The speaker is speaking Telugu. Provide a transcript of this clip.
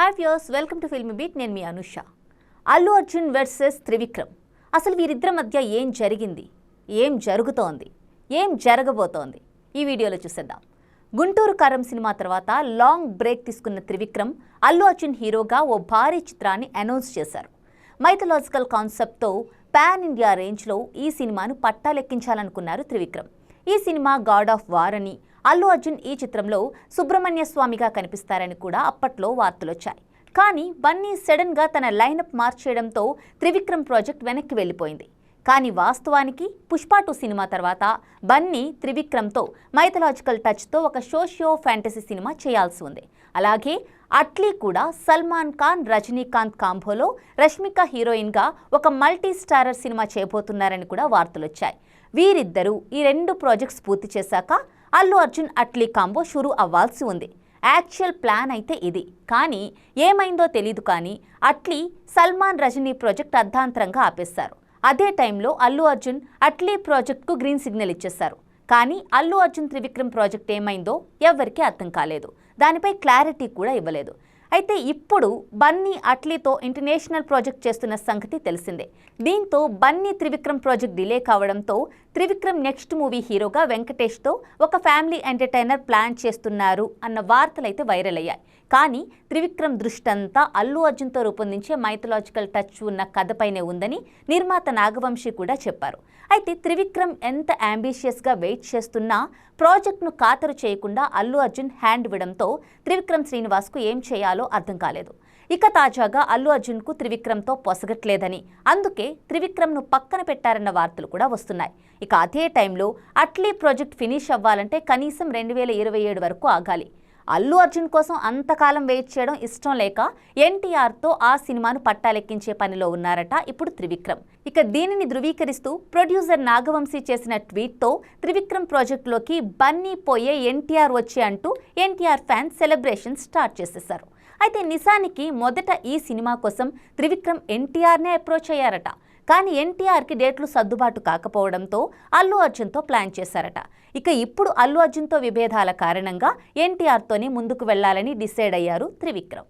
Hi viewers welcome to film beat నేను మీ అనుష. అల్లు అర్జున్ వర్సెస్ త్రివిక్రమ్. అసలు వీరిద్దరి మధ్య ఏం జరిగింది? ఏం జరుగుతోంది? ఏం జరగబోతోంది? ఈ వీడియోలో చూసేద్దాం. గుంటూరు కారం సినిమా తర్వాత లాంగ్ బ్రేక్ తీసుకున్న త్రివిక్రమ్ అల్లు అర్జున్ హీరోగా ఓ భారీ చిత్రాన్ని అనౌన్స్ చేశారు. మైథలాజికల్ కాన్సెప్ట్తో పాన్ ఇండియా రేంజ్లో ఈ సినిమాను పట్టాలెక్కించాలనుకున్నారు త్రివిక్రమ్. ఈ సినిమా గాడ్ ఆఫ్ వార్ అని అల్లు అర్జున్ ఈ చిత్రంలో సుబ్రహ్మణ్య స్వామిగా కనిపిస్తారని కూడా అప్పట్లో వార్తలొచ్చాయి. కానీ బన్నీ సడన్గా తన లైనప్ మార్చేయడంతో త్రివిక్రమ్ ప్రాజెక్ట్ వెనక్కి వెళ్ళిపోయింది. కానీ వాస్తవానికి పుష్పాటు టూ సినిమా తర్వాత బన్నీ త్రివిక్రమ్తో మైథలాజికల్ టచ్తో ఒక షోషియో ఫ్యాంటసీ సినిమా చేయాల్సి ఉంది. అలాగే అట్లీ కూడా సల్మాన్ ఖాన్ రజనీకాంత్ కాంబోలో రష్మిక హీరోయిన్గా ఒక మల్టీ స్టారర్ సినిమా చేయబోతున్నారని కూడా వార్తలొచ్చాయి. వీరిద్దరూ ఈ రెండు ప్రాజెక్ట్స్ పూర్తి చేశాక అల్లు అర్జున్ అట్లీ కాంబో షురూ అవ్వాల్సి ఉంది. యాక్చువల్ ప్లాన్ అయితే ఇది. కానీ ఏమైందో తెలీదు కానీ అట్లీ సల్మాన్ రజనీ ప్రాజెక్ట్ అర్ధాంతరంగా ఆపేశారు. అదే టైంలో అల్లు అర్జున్ అట్లీ ప్రాజెక్ట్కు గ్రీన్ సిగ్నల్ ఇచ్చేశారు. కానీ అల్లు అర్జున్ త్రివిక్రమ్ ప్రాజెక్ట్ ఏమైందో ఎవరికీ అర్థం కాలేదు. దానిపై క్లారిటీ కూడా ఇవ్వలేదు. అయితే ఇప్పుడు బన్నీ అట్లీతో ఇంటర్నేషనల్ ప్రాజెక్ట్ చేస్తున్న సంగతి తెలిసిందే. దీంతో బన్నీ త్రివిక్రమ్ ప్రాజెక్ట్ డిలే కావడంతో త్రివిక్రమ్ నెక్స్ట్ మూవీ హీరోగా వెంకటేష్తో ఒక ఫ్యామిలీ ఎంటర్టైనర్ ప్లాన్ చేస్తున్నారు అన్న వార్తలైతే వైరల్ అయ్యాయి కానీ త్రివిక్రమ్ దృష్టంతా అల్లు అర్జున్తో రూపొందించే మైథలాజికల్ టచ్ ఉన్న కథపైనే ఉందని నిర్మాత నాగవంశి కూడా చెప్పారు. అయితే త్రివిక్రమ్ ఎంత అంబిషియస్గా వెయిట్ చేస్తున్నా ప్రాజెక్ట్ను ఖాతరు చేయకుండా అల్లు అర్జున్ హ్యాండ్ ఇవ్వడంతో త్రివిక్రమ్ శ్రీనివాస్కు ఏం చేయాలో అర్థం కాలేదు. ఇక తాజాగా అల్లు అర్జున్కు త్రివిక్రమ్తో పొసగట్లేదని అందుకే త్రివిక్రమ్ను పక్కన పెట్టారన్న వార్తలు కూడా వస్తున్నాయి. ఇక అదే టైంలో అట్లీ ప్రాజెక్ట్ ఫినిష్ అవ్వాలంటే కనీసం రెండు వేల ఇరవై ఏడు వరకు ఆగాలి. అల్లు అర్జున్ కోసం అంతకాలం వెయిట్ చేయడం ఇష్టం లేక ఎన్టీఆర్తో ఆ సినిమాను పట్టాలెక్కించే పనిలో ఉన్నారట ఇప్పుడు త్రివిక్రమ్. ఇక దీనిని ధృవీకరిస్తూ ప్రొడ్యూసర్ నాగవంశీ చేసిన ట్వీట్తో త్రివిక్రమ్ ప్రాజెక్టులోకి బన్నీ పోయే ఎన్టీఆర్ వచ్చే అంటూ ఎన్టీఆర్ ఫ్యాన్స్ సెలబ్రేషన్ స్టార్ట్ చేసేశారు. అయితే నిజానికి మొదట ఈ సినిమా కోసం త్రివిక్రమ్ ఎన్టీఆర్నే అప్రోచ్ అయ్యారట. కానీ ఎన్టీఆర్కి డేట్లు సర్దుబాటు కాకపోవడంతో అల్లు అర్జున్తో ప్లాన్ చేశారట. ఇక ఇప్పుడు అల్లు అర్జున్తో విభేదాల కారణంగా ఎన్టీఆర్తోనే ముందుకు వెళ్ళాలని డిసైడ్ అయ్యారు త్రివిక్రమ్.